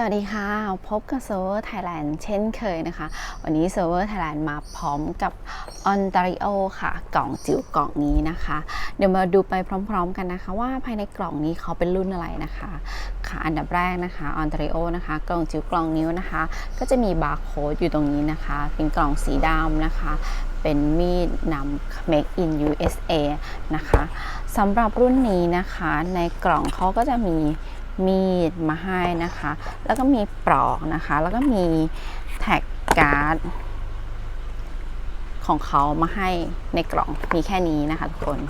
สวัสดีค่ะ พบกับ Server Thailand เช่นเคยนะคะ วันนี้ Server Thailand มาพร้อมกับ Ontario ค่ะ กล่องจิ๋วกล่องนี้นะคะ เดี๋ยวมาดูไปพร้อม ๆ กันนะคะ ว่าภายในกล่องนี้เขาเป็นรุ่นอะไรนะคะ ค่ะอันดับแรกนะคะ Ontario นะคะ กล่องจิ๋วกล่องนิ้วนะคะ ก็จะมีบาร์โค้ดอยู่ตรงนี้นะคะ เป็นกล่องสีดำนะคะ เป็นมีดนำ Make in USA นะคะสำหรับรุ่นนี้นะคะ ในกล่องเขาก็จะมี มีดมาให้นะคะ แล้วก็มีปลอกนะคะ แล้วก็มีแท็กการ์ดของเขามาให้ในกล่องมีแค่นี้นะคะทุกคน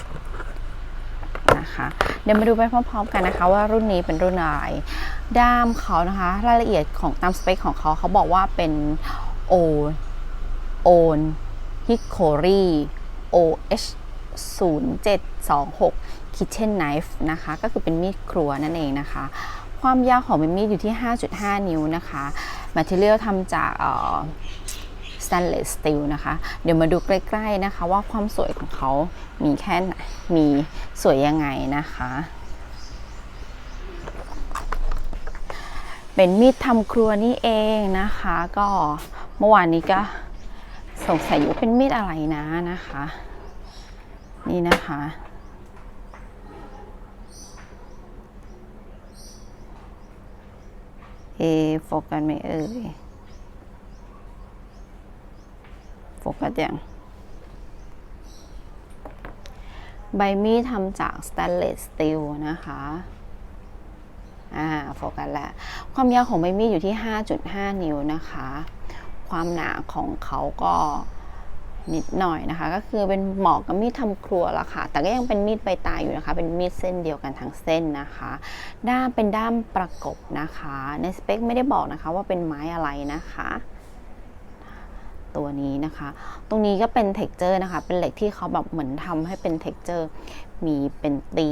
นะคะเดี๋ยวมาดูไปพร้อมๆกันนะคะ ว่ารุ่นนี้เป็นรุ่นอะไรด้ามเขานะคะ รายละเอียดของตามสเปคของเขาเขาบอกว่าเป็นโอโอนฮิคโครี OH 0 7 2 6 Kitchen Knife นะคะ ก็คือเป็นมีดครัวนั่นเองนะคะ ความยาวของเป็นมีดอยู่ที่ 5.5 นิ้วนะคะ Material ทำจากออ stainless steel นะคะ เดี๋ยวมาดูใกล้ๆนะคะ ว่าความสวยของเขามีแค่ไหนมีสวยยังไงนะคะเป็นมีดทำครัวนี่เองนะคะ ก็เมื่อวานนี้ก็สงสัยอยู่ว่าเป็นมีดอะไรนะนะคะ นี่นะคะ เอโฟกัสไม่เอ่ยโฟกัสยังใบมีดทำจากสแตนเลสสตีลนะคะอ่าโฟกัสแล้วความยาวของใบมีดอยู่ที่ 5.5 นิ้วนะคะ ความหนาของเขาก็ นิดหน่อยนะคะ ก็คือเป็นหมาะกับมีดทำครัวละค่ะ แต่ก็ยังเป็นมีดใบตายอยู่นะคะ เป็นมีดเส้นเดียวกันทั้งเส้นนะคะ ด้ามเป็นด้ามประกบนะคะ ในสเปคไม่ได้บอกนะคะว่าเป็นไม้อะไรนะคะตัวนี้นะคะ ตรงนี้ก็เป็นเท็กเจอร์นะคะ เป็นเหล็กที่เขาแบบเหมือนทำให้เป็นเท็กเจอร์ มีเป็นตี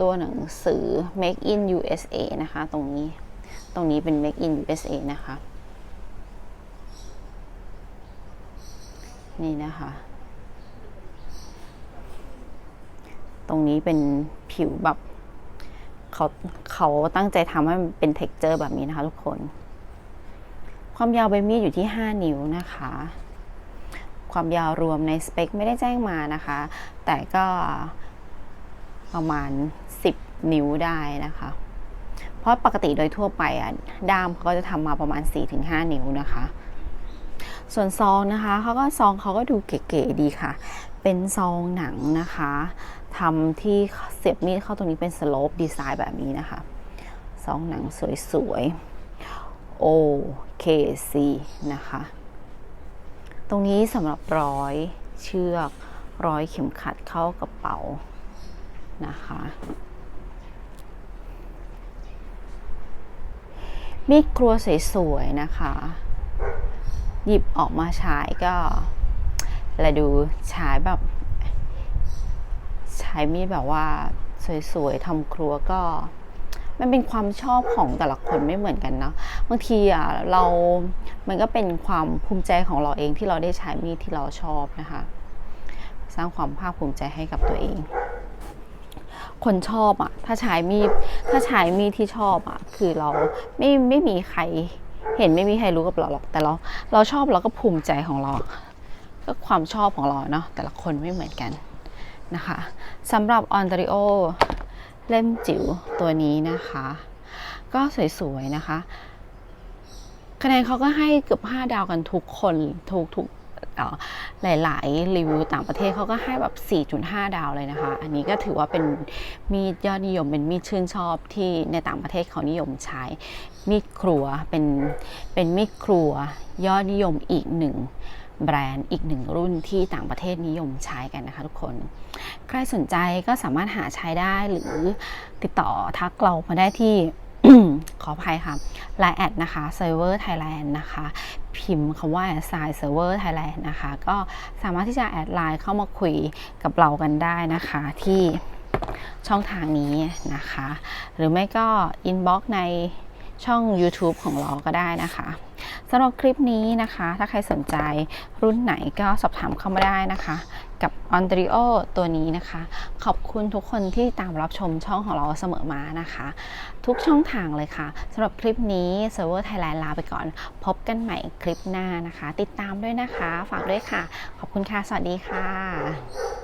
ตัวหนังสือ Make in USA นะคะ ตรงนี้ ตรงนี้เป็น Make in USA นะคะ นี่นะคะ ตรงนี้เป็นผิวแบบเขาเขาตั้งใจทำให้มันเป็นเท็กเจอร์แบบนี้นะคะทุกคน ความยาวใบมีดอยู่ที่ 5 นิ้วนะคะ ความยาวรวมในสเปคไม่ได้แจ้งมานะคะ แต่ก็ประมาณ 10 นิ้วได้นะคะ เพราะปกติโดยทั่วไปอะด้ามเขาก็จะทำมาประมาณ 4-5 นิ้วนะคะ ส่วนซองนะคะเขาก็ซองเขาก็ดูเก๋ๆดีค่ะ เป็นซองหนังนะคะทำที่เสียบมีดเข้าตรงนี้เป็นสโลปดีไซน์แบบนี้นะคะ ซองหนังสวยๆ OKC นะคะ ตรงนี้สำหรับร้อยเชือกร้อยเข็มขัดเข้ากระเป๋านะคะมีดครัวสวยๆนะคะ หยิบออกมาใช้ก็เราดูใช้แบบใช้มีดแบบว่าสวยๆทำครัวก็มันเป็นความชอบของแต่ละคนไม่เหมือนกันเนาะบางทีอะเรา มันก็เป็นความภูมิใจของเราเองที่เราได้ใช้มีดที่เราชอบนะคะ สร้างความภาคภูมิใจให้กับตัวเอง คนชอบอะ ถ้าใช้มีดถ้าใช้มีดที่ชอบอะ คือเราไม่ไม่มีใคร เห็นไม่มีใครรู้กับเราหรอก แต่เราเราชอบเราก็ภูมิใจของเรา ก็ความชอบของเราเนาะแต่ละคนไม่เหมือนกันนะคะสำหรับออนตาริโอเล่มจิ๋วตัวนี้นะคะ ก็สวยๆนะคะ คะแนนเขาก็ให้เกือบ 5 ดาวกันทุกคนทุกทุก หลายๆ รีวิวต่างประเทศเขาก็ให้แบบ 4.5 ดาวเลยนะคะ อันนี้ก็ถือว่าเป็นมีดยอดนิยมเป็นมีดชื่นชอบที่ในต่างประเทศเขานิยมใช้ มีดครัวเป็นเป็นมีดครัวยอดนิยมอีกหนึ่งแบรนด์อีกหนึ่งรุ่นที่ต่างประเทศนิยมใช้กันนะคะทุกคน ใครสนใจก็สามารถหาใช้ได้หรือติดต่อทักเรามาได้ที่ ขออภัยค่ะ Line แอดนะคะ Server Thailand นะคะ พิมพ์คำว่า s i Server Thailand นะคะ ก็สามารถที่จะแอดไลน์เข้ามาคุยกับเรากันได้นะคะที่ช่องทางนี้นะคะ หรือไม่ก็อินบ็อกในช่อง YouTube ของเราก็ได้นะคะ สำหรับคลิปนี้นะคะ ถ้าใครสนใจรุ่นไหนก็สอบถามเข้ามาได้นะคะ กับ o n t a r i o ตัวนี้นะคะ ขอบคุณทุกคนที่ตามรับชมช่องของเราเสมอมานะคะ ทุกช่องทางเลยค่ะสำหรับคลิปนี้ Server Thailand ลาไปก่อน พบกันใหม่คลิปหน้านะคะ ติดตามด้วยนะคะ ฝากด้วยค่ะ ขอบคุณค่ะ สวัสดีค่ะ